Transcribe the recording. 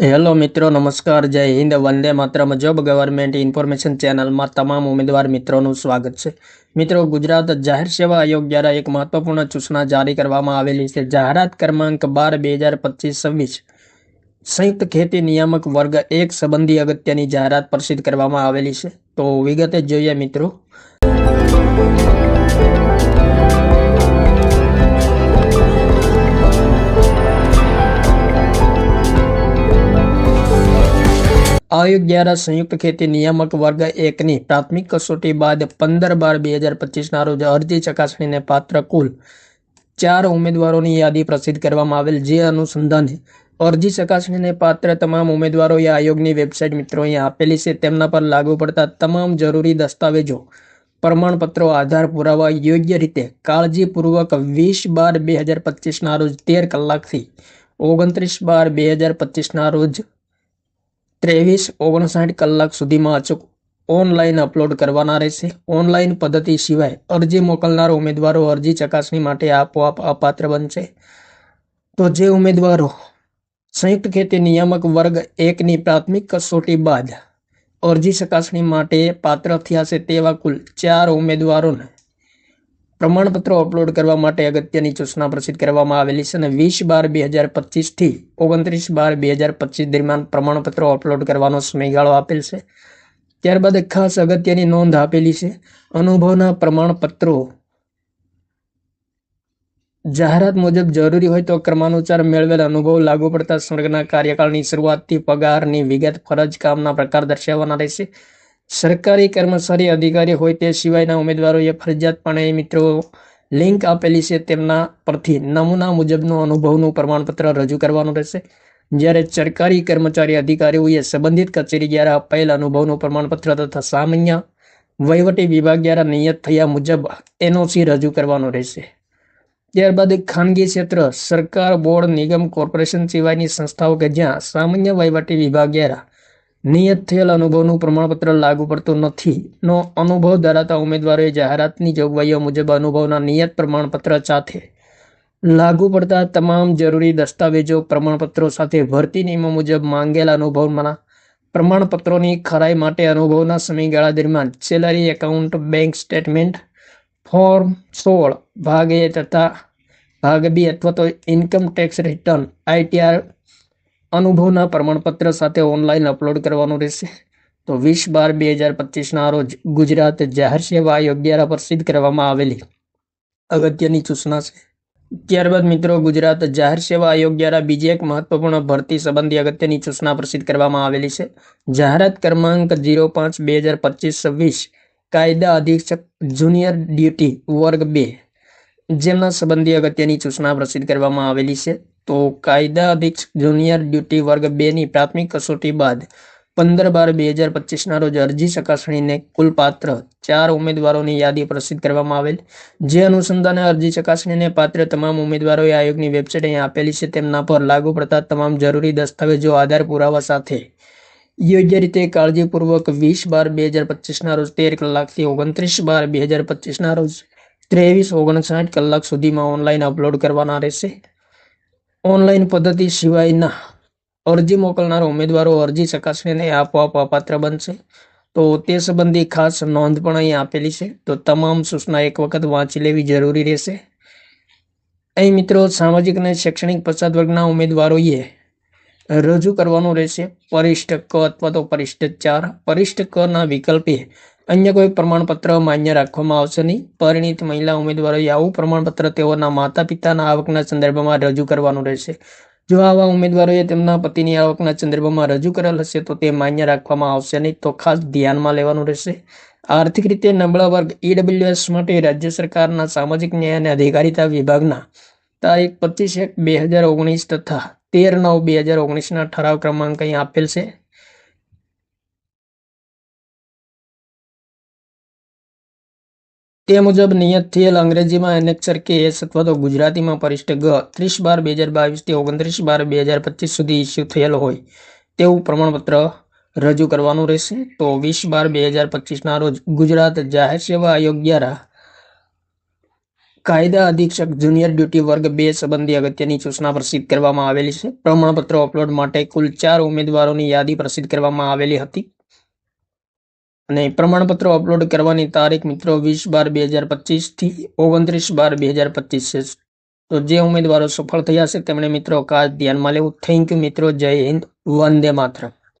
Hello મિત્રો, નમસ્કાર, જય હિન્દ, વંદે માત્રમ. જોબ ગવર્મેન્ટ ઇન્ફોર્મેશન ચેનલમાં તમામ ઉમેદવાર મિત્રોનું સ્વાગત છે. મિત્રો, ગુજરાત જાહેર સેવા આયોગ દ્વારા એક મહત્વપૂર્ણ સૂચના જારી કરવામાં આવેલી છે. જાહેરાત ક્રમાંક બાર, બે હજાર પચીસ, છવ્વીસ. સંયુક્ત ખેતી નિયામક વર્ગ એક સંબંધી અગત્યની જાહેરાત પ્રસિદ્ધ કરવામાં આવેલી છે. તો વિગતે જોઈએ મિત્રો આયોગ દ્વારા સંયુક્ત ખેતી નિયામક વર્ગ એકની પ્રાથમિક કસોટી બાદ પંદર બાર બે હજાર પચીસના રોજ અરજી ચકાસણીને પાત્ર કુલ ચાર ઉમેદવારોની યાદી પ્રસિદ્ધ કરવામાં આવેલ. જે અનુસંધાને અરજી ચકાસણીને પાત્ર તમામ ઉમેદવારોએ આયોગની વેબસાઇટ મિત્રો અહીંયા આપેલી છે. તેમના પર લાગુ પડતા તમામ જરૂરી દસ્તાવેજો, પ્રમાણપત્રો, આધાર પુરાવા યોગ્ય રીતે કાળજીપૂર્વક વીસ બાર બે હજાર પચીસના રોજ તેર કલાકથી ઓગણત્રીસ બાર બે હજાર પચીસના રોજ ત્રેવીસ ઓગણસાઠ કલાક સુધીમાં અચૂક ઓનલાઈન અપલોડ કરવાના રહેશે. ઓનલાઈન પદ્ધતિ સિવાય અરજી મોકલનાર ઉમેદવારો અરજી ચકાસણી માટે આપોઆપ અપાત્ર બનશે. તો જે ઉમેદવારો સંયુક્ત ખેતી નિયામક વર્ગ એકની પ્રાથમિક કસોટી બાદ અરજી ચકાસણી માટે પાત્ર થયા છે તેવા કુલ ચાર ઉમેદવારોને પ્રમાણપત્રો અપલોડ કરવા માટે અગત્યની સૂચના પ્રસિદ્ધ કરવામાં આવેલી છે અને વીસ બાર બે હજાર પચીસથી ઓગણત્રીસ બાર બે હજાર પચીસ દરમિયાન પ્રમાણપત્રો અપલોડ કરવાનો સમયગાળો આપેલ છે. ત્યારબાદ ખાસ અગત્યની નોંધ આપેલી છે. અનુભવના પ્રમાણપત્રો જાહેરાત મુજબ જરૂરી હોય તો ક્રમાનુસાર મેળવેલ અનુભવ લાગુ પડતા સ્વર્ગના કાર્યકાળની શરૂઆતથી પગારની વિગત ફરજ કામના પ્રકાર દર્શાવવાના રહેશે. સરકારી કર્મચારી અધિકારી હોય તે સિવાયના ઉમેદવારોએ ફરજિયાતપણે મિત્રો લિંક આપેલી છે તેમના પરથી. નમૂના મુજબનું અનુભવનું પ્રમાણપત્ર રજૂ કરવાનું રહેશે. જ્યારે સરકારી કર્મચારી અધિકારીઓએ સંબંધિત કચેરી દ્વારા અપાયેલ અનુભવનું પ્રમાણપત્ર તથા સામાન્ય વહીવટી વિભાગ દ્વારા નિયત થયા મુજબ એનઓસી રજૂ કરવાનું રહેશે. ત્યારબાદ ખાનગી ક્ષેત્ર, સરકાર બોર્ડ, નિગમ કોર્પોરેશન સિવાયની સંસ્થાઓ કે જ્યાં સામાન્ય વહીવટી વિભાગ દ્વારા નિયત થયેલ અનુભવનું પ્રમાણપત્ર લાગુ પડતું નથી. નો અનુભવ ધરાવતા ઉમેદવારોએ જાહેરાતની જોગવાઈઓ મુજબ અનુભવના નિયત પ્રમાણપત્ર સાથે લાગુ પડતા તમામ જરૂરી દસ્તાવેજો પ્રમાણપત્રો સાથે ભરતી નિયમો મુજબ માંગેલા અનુભવના પ્રમાણપત્રોની ખરાઈ માટે અનુભવના સમયગાળા દરમિયાન salary account, bank statement, form સોળ, ભાગ એ તથા ભાગ બી અથવા તો ઇન્કમ ટેક્સ રિટર્ન આઈટીઆર અનુભવના પ્રમાણપત્ર સાથે ઓનલાઈન અપલોડ કરવાનું રહેશે. તો વીસ બાર બે હજાર પચીસના રોજ ગુજરાત જાહેર સેવા આયોગ દ્વારા પ્રસિદ્ધ કરવામાં આવેલી અગત્યની સૂચના છે. ત્યારબાદ મિત્રો ગુજરાત જાહેર સેવા આયોગ દ્વારા બીજી એક મહત્વપૂર્ણ ભરતી સંબંધી અગત્યની સૂચના પ્રસિદ્ધ કરવામાં આવેલી છે. જાહેરાત ક્રમાંક જીરો પાંચ બે હજાર પચીસ છવ્વીસ કાયદા અધિક્ષક જુનિયર ડ્યુટી વર્ગ બે જેમના સંબંધી અગત્યની સૂચના પ્રસિદ્ધ કરવામાં આવેલી છે. તો કાયદા અધિક્ષક જુનિયર ડ્યુટી વર્ગ બેની પ્રાથમિક કસોટી બાદ પંદર બાર બે હજાર પચીસના રોજ અરજી ચકાસણીને કુલ પાત્ર ચાર ઉમેદવારોની યાદી પ્રસિદ્ધ કરવામાં આવેલ. જે અનુસંધાને અરજી ચકાસણીને પાત્ર તમામ ઉમેદવારોએ આયોગની વેબસાઇટ અહીં આપેલી છે. તેમના પર લાગુ પડતા તમામ જરૂરી દસ્તાવેજો આધાર પુરાવા સાથે. યોગ્ય રીતે કાળજીપૂર્વક વીસ બાર બે હજાર પચીસના રોજ તેર કલાકથી ઓગણત્રીસ બાર બે હજાર પચીસના રોજ ત્રેવીસ ઓગણસાઠ કલાક સુધીમાં ઓનલાઈન અપલોડ કરવાના રહેશે. ઓનલાઈન પદ્ધતિ સિવાયના અરજી મોકલનાર ઉમેદવારો અરજી ચકાસણીને આપોઆપ અપાત્ર બનશે. તો તે સંબંધી ખાસ નોંધ પણ અહીં આપેલી છે. તો તમામ સૂચના એક વખત વાંચી લેવી જરૂરી રહેશે. અહીં મિત્રો, સામાજિક અને શૈક્ષણિક પછાત વર્ગના ઉમેદવારોએ રજૂ કરવાનું રહેશે. પરિષ્ઠ ક અથવા તો પરિષ્ઠ ચાર. પરિષ્ઠ કના વિકલ્પે અન્ય કોઈ પ્રમાણપત્ર માન્ય રાખવામાં આવશે નહીં. પરિણીત મહિલા ઉમેદવારોએ આવું પ્રમાણપત્ર તેઓના માતા પિતાના આવકના સંદર્ભમાં રજૂ કરવાનું રહેશે. જો આવા ઉમેદવારોએ તેમના પતિની આવકના સંદર્ભમાં રજૂ કરેલ હશે તો તે માન્ય રાખવામાં આવશે નહીં. તો ખાસ ધ્યાનમાં લેવાનું રહેશે. આર્થિક રીતે નબળા વર્ગ ઈડબ્લ્યુએસ માટે રાજ્ય સરકારના સામાજિક ન્યાય અને અધિકારીતા વિભાગના તારીખ પચીસ એક બે હજાર ઓગણીસ તથા તેર નવ બે હજાર ઓગણીસના ઠરાવ ક્રમાંક અહીં આપેલ છે. તે મુજબ નિયત થયેલ અંગ્રેજીમાં એનેક્સર કે એસ અથવા તો ગુજરાતીમાં પરિષ્ઠ ગ ત્રીસ બાર બે હજાર બાવીસથી ઓગણત્રીસ બાર બે હજાર પચીસ સુધી ઇસ્યુ થયેલ હોય. તેવું પ્રમાણપત્ર રજૂ કરવાનું રહેશે. તો વીસ બાર બે હજાર પચીસના રોજ ગુજરાત જાહેર સેવા આયોગ દ્વારા કાયદા અધિક્ષક જુનિયર ડ્યુટી વર્ગ બે સંબંધી અગત્યની સૂચના પ્રસિદ્ધ કરવામાં આવેલી છે. પ્રમાણપત્રો અપલોડ માટે કુલ ચાર ઉમેદવારોની યાદી પ્રસિદ્ધ કરવામાં આવેલી હતી. અને પ્રમાણપત્રો અપલોડ કરવાની તારીખ મિત્રો વીસ બાર બે હજાર પચીસથી ઓગણત્રીસ બાર બે હજાર પચીસ છે. તો જે ઉમેદવારો સફળ થયા છે, તેમણે મિત્રો ખાસ ધ્યાનમાં લેવું. થેન્ક યુ મિત્રો. જય હિન્દ. વંદે માતરમ.